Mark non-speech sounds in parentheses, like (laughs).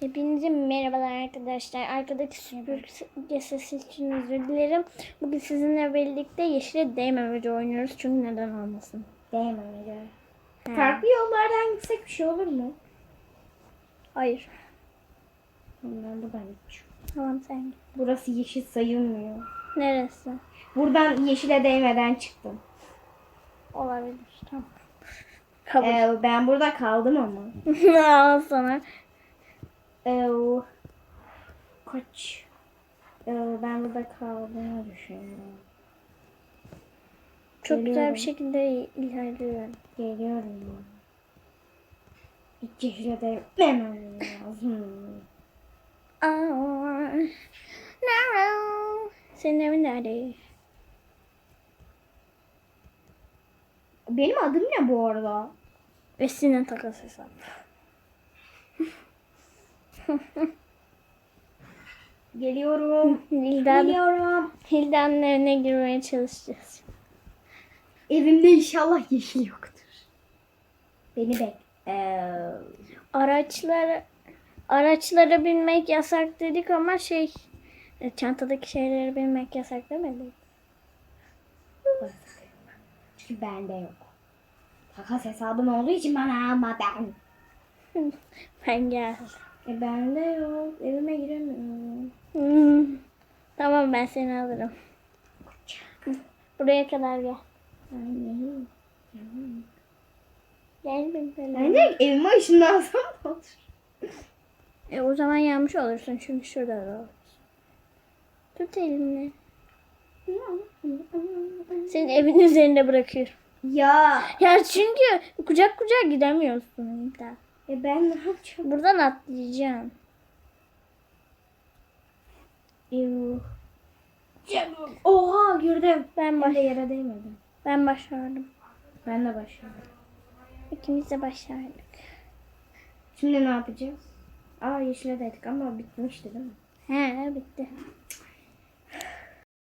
Hepinize merhabalar arkadaşlar. Arkadaki süpürge sesi için özür dilerim. Bugün sizinle birlikte yeşile değmemeci oynuyoruz. Çünkü neden olmasın? Değmemeli. He. Farklı yollardan gitsek bir şey olur mu? Hayır. Ben buradan gitmişim. Tamam sen git. Burası yeşil sayılmıyor. Neresi? Buradan yeşile değmeden çıktım. Olabilir. Tamam. Kabul. Ee, ben burada kaldım ama. (laughs) Al sana. Ee, kaç? Ee, ben burada kaldığımı düşünüyorum. Çok güzel Geliyorum. bir şekilde ilerliyorum. Geliyorum. Hiç yeşile değmemem lazım. Aa, no. Senin evin nerede? Benim adım ne bu arada? Vesine takas hesap. (laughs) Geliyorum. Hilda, Geliyorum. Hilda'nın evine girmeye çalışacağız. Evimde inşallah yeşil yoktur. Beni bek. Ee, Araçlara araçlara binmek yasak dedik ama şey e, çantadaki şeylere binmek yasak demedik. çünkü bende yok. Takas hesabım olduğu için bana alma ben. (laughs) Ben gel. E bende yok. Evime giremiyorum. Hmm. Tamam ben seni alırım. Buraya kadar gel. Anne. Gel benimle. Bence evime ışınlansam ne olur? E, o zaman yanmış olursun çünkü şurada da olur. Tut elini. Senin evin üzerinde bırakıyorum. Ya. Ya çünkü kucak kucak gidemiyorsun Hilda. E ben ne yapacağım? Buradan atlayacağım. Yuh. Canım. Oha gördüm. Ben baş yere değmedim. ben başardım. Ben de başladım. İkimiz de başardık. Şimdi ne yapacağız? Aa yeşile dedik ama bitmişti değil mi? He bitti.